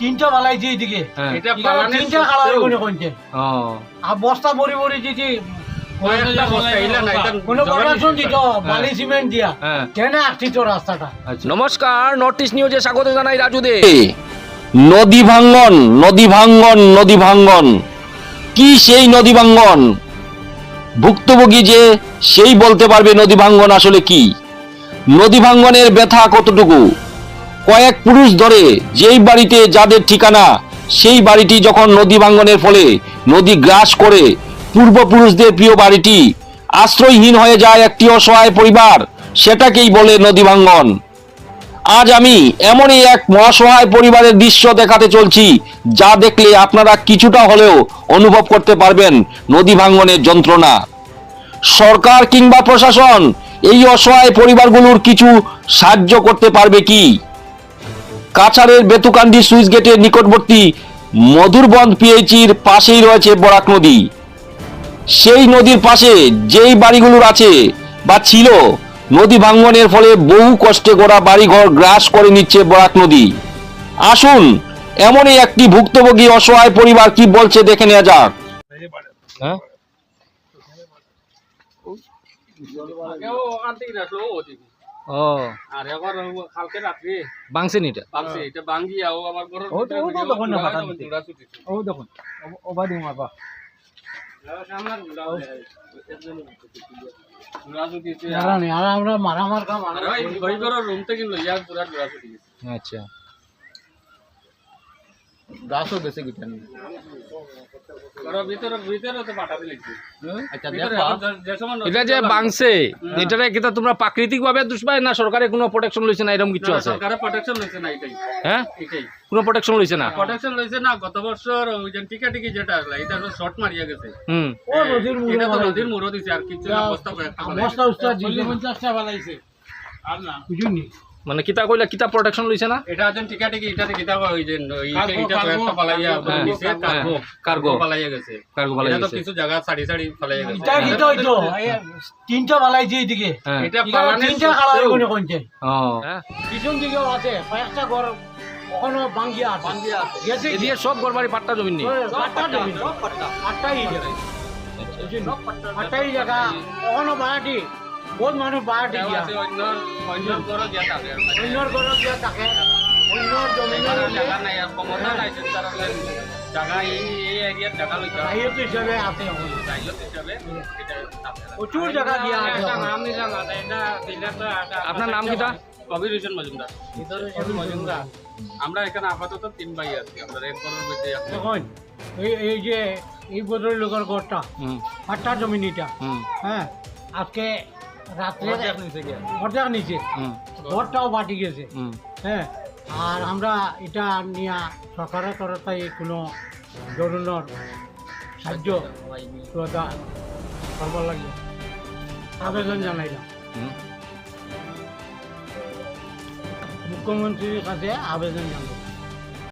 তিনটা বালাইছে এইদিকে। তিনটা আর বস্তা ভরি ভরি নমস্কার নর্থ ইস্ট নিউজে স্বাগত জানাই রাজু দে। নদী ভাঙ্গন নদী ভাঙ্গন নদী ভাঙ্গন কি সেই নদী ভাঙ্গন ভুক্তভোগী যে সেই বলতে পারবে নদী ভাঙ্গন আসলে কি? নদী ভাঙ্গনের ব্যথা কতটুকু? কয়েক পুরুষ ধরে যেই বাড়িতে যাদের ঠিকানা, সেই বাড়িটি যখন নদী ভাঙ্গনের ফলে নদী গ্রাস করে, পূর্বপুরুষদের প্রিয় বাড়িটি আশ্রয়হীন হয়ে যায় একটি অসহায় পরিবার, সেটাকেই বলে নদী ভাঙ্গন। আজ আমি এমনই এক মহাসহায় পরিবারের দৃশ্য দেখাতে চলছি, যা দেখলে আপনারা কিছুটা হলেও অনুভব করতে পারবেন নদী ভাঙ্গনের যন্ত্রণা। সরকার কিংবা প্রশাসন এই অসহায় পরিবারগুলোর কিছু সাহায্য করতে পারবে কি? কাছাড়ের বেতুকান্দি সুইচ গেটের নিকটবর্তী মধুরবন্ধ পিএইচির পাশেই রয়েছে বরাক নদী। সেই নদীর পাশে যেই বাড়িগুলোর আছে বা ছিল নদী ভাঙ্গনের ফলে বহু কষ্টে গড়া বাড়িঘর গ্রাস করে নিচ্ছে বরাক নদী। আসুন এমনই একটি ভুক্তভোগী অসহায় পরিবার কি বলছে দেখে নেওয়া যাক। হ্যাঁ? ও। আর এবার কালকে রাত্রে। বাংছে এটা? বাংছে এটা ভাঙ্গিয়া ও আমার ঘরের ও তো- ও না ফাটা। ও দেখুন মারা আমরা মারামার কাম রুম থেকে লইয়া পুরা আচ্ছা গাছও বেশি গিটা নেই ঘরের ভিতরে ভিতরে তো পাঠাতে লাগছে আচ্ছা যে- এটা কিতা তোমরা প্রাকৃতিক ভাবে দুষবাই না সরকারে কোনো প্রোটেকশন লইছে না এরকম কিছু আছে? সরকারের প্রোটেকশন লইছে না এটাই। হ্যাঁ? এটাই। কোনো প্রোটেকশন লইছে না? প্রোটেকশন লইছে না গত বছর ওই যে টিকা টিকি যেটা আসলে এটা তো শর্ট মারিয়া গেছে। হুম। ও নদীর মুড়ে এটা তো নদীর মুড়ো দিছে আর কিছু না বস্তা কয়েকটা বস্তা উস্তা দিছে পঞ্চাশটা বানাইছে। আর না। বুঝুনি মানে কিতা কইলা কিতা প্রোটেকশন লইছে না? এটা আছেন টিকা টিকি এটাতে কিতা ওই যে এটা কয়েকটা পালাইয়া হ্যাঁ, দিছে হ্যাঁ, কার্গো কার্গো। পালাইয়া গেছে। কার্গো পালাই এটা তো গেছে। কিছু জায়গা সাড়ি সাড়ি পালাইয়া গেছে। এটা কিন্তু ওই তো এই তিনটা বালাইছে এইদিকে। হ্যাঁ। এটা বাগানের তিনটা সত্ত্বেও এগুলো কোনছে ও। হ্যাঁ। পিছন দিকেও আছে কয়েকটা ঘর ওখানে ভাঙ্গিয়া আছে। গেছে কি? এদিকে সব গড়বাড়ি পাট্টা জমি নেই পাট্টা জমি, পাট্টাই জায়গা। বুঝলি? পাট্টাই জায়গা ওখানে বাড়াটি বহুত মানুষ বাড়াটি এটাও গিয়া আছে অন্য অন্য ঘরও গিয়া থাকে। অন্যর ঘৰত গিয়া থাকে। অন্যর জমিনের এখানে জায়গা নাই আর ক্ষমতা নাই যে তারা জায়গা এই এই জায়গা লইতে হয় বাহিৰত হিচাপে আছে। হিসাবে এটা প্রচুর জায়গা দিয়া আছে। নাম নিলাম না এটা দিলে তো আপনার নাম কিটা কবির হোসেন মজুমদার কবির মজুমদার আমরা এখানে আপাতত তিন ভাই আছি। আমরা এক ঘরের মধ্যে আছি। দেখুন এই এই যে এই বদল লোকের ঘরটা হুম পাট্টার জমি হুম হ্যাঁ আজকে রাত্রে অর্ধেক নিচে ঘরটাও বাটি গেছে। হুম। হ্যাঁ আর আমরা এটা নিয়ে সরকারের তরফে কোনো ধরনের সাহায্য করবার লাগবে। আবেদন জানাইলাম। মুখ্যমন্ত্রীর কাছে আবেদন জানাই